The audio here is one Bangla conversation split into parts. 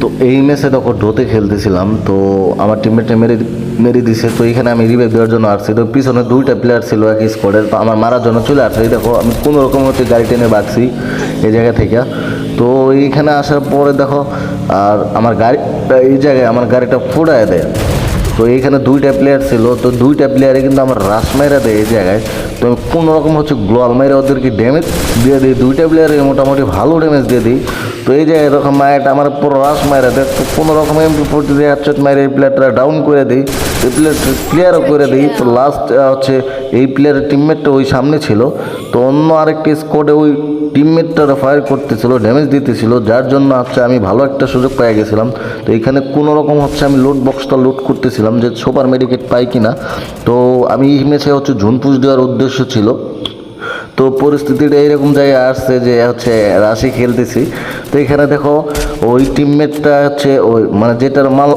তো এই ম্যাচে তখন ডোতে খেলতেছিলাম, তো আমার টিমমেটে মেরে মেরে দিছে। তো এখানে আমি রিভাইভ দেওয়ার জন্য আসছি। তো পিছনে দুইটা প্লেয়ার ছিল এক স্কোয়াডের তো আমার মারার জন্য চলে আসছে। দেখো, আমি কোনো রকম হচ্ছে গাড়ি টেনে বাঁচছি এই জায়গা থেকে। তো এইখানে আসার পরে দেখো, আর আমার গাড়ি এই জায়গায় আমার গাড়িটা ফুড়ায় দেয়। তো এইখানে দুইটা প্লেয়ার ছিল, তো দুইটা প্লেয়ারে কিন্তু আমার রাস মাইরা দেয় এই জায়গায়। তো আমি কোনো রকম হচ্ছে গ্লোয়াল মাইরা ওদেরকে ড্যামেজ দিয়ে দিই, দুইটা প্লেয়ারে মোটামুটি ভালো ড্যামেজ দিয়ে দিই। তো এই জায়গায় এরকম মায়েরটা আমার পুরো রাস মাইরা দেয়, তো কোনো রকম এমপি ফোর্টি দিয়ে হেডশট মাইরে এই প্লেয়ারটা ডাউন করে দিই, এই প্লেয়ারটা ক্লিয়ারও করে দিই। তো লাস্ট হচ্ছে এই প্লেয়ারের টিমমেটটা ওই সামনে ছিল, তো অন্য আরেকটি স্কোয়াডে ওই টিমমেটটারা ফায়ার করতেছিল ড্যামেজ দিতেছিল, যার জন্য হচ্ছে আমি ভালো একটা সুযোগ পেয়ে গেছিলাম। তো এখানে কোনো রকম হচ্ছে আমি লুট বক্সটা লুট করতেছিলাম যে সুপার মেডিকেট পাই কিনা। তো আমি এই ম্যাচে হচ্ছে ঝুনপুষ দেওয়ার উদ্দেশ্য ছিল। তো পরিস্থিতিটা এইরকম জায়গায় আসছে যে হচ্ছে রাশি খেলতেছি। তো এখানে দেখো, ওই টিমমেটটা হচ্ছে ওই মানে যেটার মাল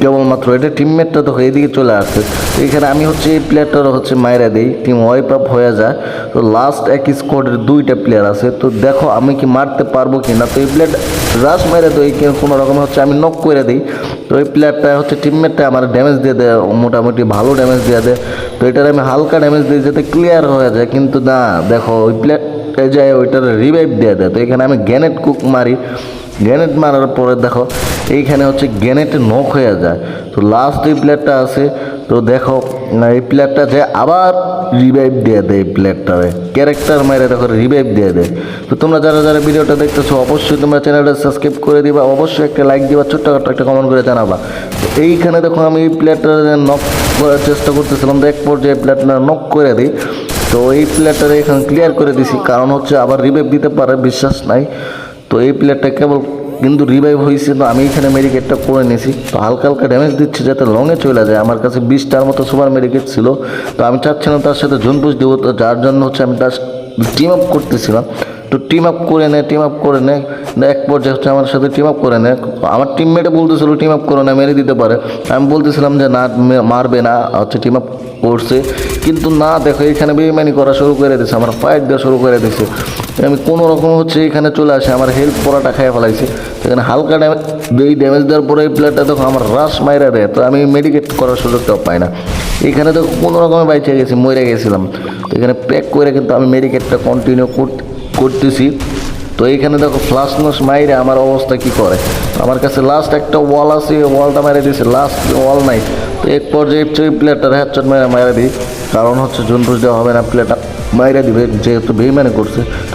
কেবলমাত্র এটা টিমমেটটা তো এইদিকে চলে আসছে তো এখানে আমি হচ্ছে এই প্লেয়ারটারও হচ্ছে মায়েরা দিই টিম ওয়াইপ আপ হয়ে যায়। তো লাস্ট এক স্কোয়াডের দুইটা প্লেয়ার আছে, তো দেখো আমি কি মারতে পারব কি না তো এই প্লেয়ার রাস মেরে দিই কোনো রকম হচ্ছে আমি নক করে দিই। তো এই প্লেয়ারটা হচ্ছে টিমমেটটা আমার ড্যামেজ দিয়ে দেয়, মোটামুটি ভালো ড্যামেজ দিয়ে দেয়। তো এটার আমি হালকা ড্যামেজ দিই যাতে ক্লিয়ার হয়ে যায়, কিন্তু না, দেখো ওই প্লেয়ারটা যায়, ওইটার রিভাইভ দিয়ে দেয়। তো এখানে আমি গ্যানেট কুক মারি। গ্যানেট মারার পরে দেখো, এইখানে হচ্ছে গ্যানেটে নক হয়ে যায়। তো লাস্ট এই প্লেয়ারটা আছে, তো দেখো এই প্লেয়ারটা যে আবার রিভাইভ দিয়ে দেয় এই প্লেয়ারটারে ক্যারেক্টার মেরে দেখো রিভাইভ দিয়ে দেয়। তো তোমরা যারা যারা ভিডিওটা দেখতেছো, অবশ্যই তোমরা চ্যানেলটা সাবস্ক্রাইব করে দিবা, অবশ্যই একটা লাইক দিবা, ছোট্ট একটা কমেন্ট করে জানাবা। তো এইখানে দেখো, আমি এই প্লেয়ারটা নক করার চেষ্টা করতেছিলাম, তো এক পর্যায়ে প্লেয়ারটা নক করে দিই। তো এই প্লেয়ারটা এখানে ক্লিয়ার করে দিছি, কারণ হচ্ছে আবার রিভাইভ দিতে পারে, বিশ্বাস নাই। তো এই প্লেয়ারটা কেবল কিন্তু রিভাইভ হয়েছে তো আমি এখানে মেডিকেটটা করে নিয়েছি। তো হালকা হালকা ড্যামেজ দিচ্ছে যাতে লংয়ে চলে যায়। আমার কাছে বিশটার মতো সুপার মেডিকেট ছিল। তো আমি চাচ্ছিলাম তার সাথে ঝুনপুষ দেবো, তো যার জন্য হচ্ছে আমি তার টিম আপ করতেছিলাম। তো টিম আপ করে নেয় টিম আপ করে নেয় এক পর্যায়ে হচ্ছে আমার সাথে টিম আপ করে নেয় আমার টিমমেটে বলতেছিল টিম আপ করে না, মেরে দিতে পারে। আমি বলতেছিলাম যে, না মারবে না। হচ্ছে টিম আপ করছে। কিন্তু না দেখো এখানে বেইমানি করা শুরু করে দিয়েছে আমার ফাইট দেওয়া শুরু করে দিয়েছে আমি কোনো রকম হচ্ছে এখানে চলে আসে, আমার হেল্প পড়াটা খেয়ে ফেলাইছে। এখানে হালকা ড্যামেজ এই ড্যামেজ দেওয়ার পরে এই প্লেয়ারটা দেখো আমার রাস মাইরা দেয়, তো আমি মেডিকেট করার সুযোগটাও পাই না। এখানে তো কোনো রকমে বাইচে গেছি, মরে গেছিলাম। তো এখানে প্যাক করে কিন্তু আমি মেডিকেটটা কন্টিনিউ করতেছি। তো এইখানে দেখো ফ্লাশ নস মাইরে আমার অবস্থা কি করে? আমার কাছে লাস্ট একটা ওয়াল আছে ওয়ালটা মেরে দিয়েছে লাস্ট ওয়াল নাই। তো এক পর্যায়ে ওই প্লেয়ারটার হ্যাচট মেরে মেরে দিই। কারণ হচ্ছে জুন দেওয়া হবে না প্লেয়ারটা মাইরে দিবে, যেহেতু বেইমানে করছে। তো